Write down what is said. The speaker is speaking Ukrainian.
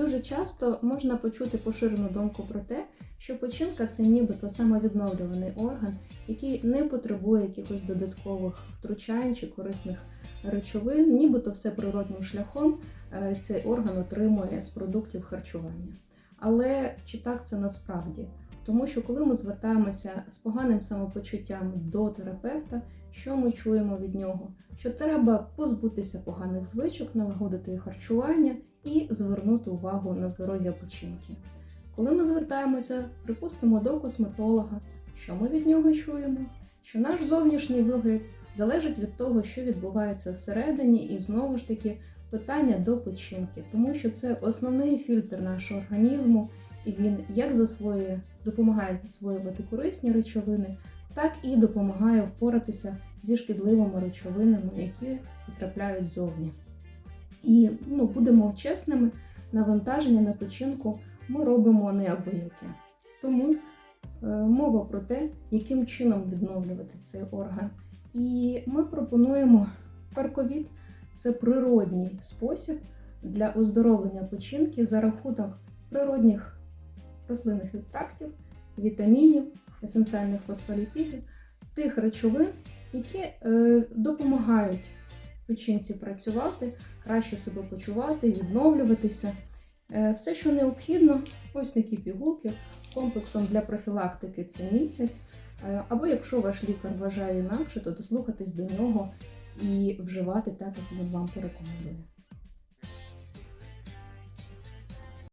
Дуже часто можна почути поширену думку про те, що печінка це нібито самовідновлюваний орган, який не потребує якихось додаткових втручань чи корисних речовин, нібито все природним шляхом е, цей орган отримує з продуктів харчування. Але чи так це насправді? Тому що коли ми звертаємося з поганим самопочуттям до терапевта, що ми чуємо від нього? Що треба позбутися поганих звичок, налагодити харчування і звернути увагу на здоров'я печінки. Коли ми звертаємося, припустимо, до косметолога, що ми від нього чуємо? Що наш зовнішній вигляд залежить від того, що відбувається всередині, і знову ж таки питання до печінки, тому що це основний фільтр нашого організму, і він як засвоює, допомагає засвоювати корисні речовини, так і допомагає впоратися зі шкідливими речовинами, які потрапляють ззовні. І ну, будемо чесними, навантаження на печінку ми робимо неабияке. Тому е, мова про те, яким чином відновлювати цей орган. І ми пропонуємо парковід це природній спосіб для оздоровлення печінки за рахунок природних рослинних екстрактів, вітамінів, есенціальних фосфоліпідів, тих речовин, які е, допомагають печінці працювати, краще себе почувати, відновлюватися. Е, Все, що необхідно, ось такі пігулки комплексом для профілактики це місяць. Е, Або якщо ваш лікар вважає інакше, то дослухатись до нього і вживати так, як він вам порекомендує.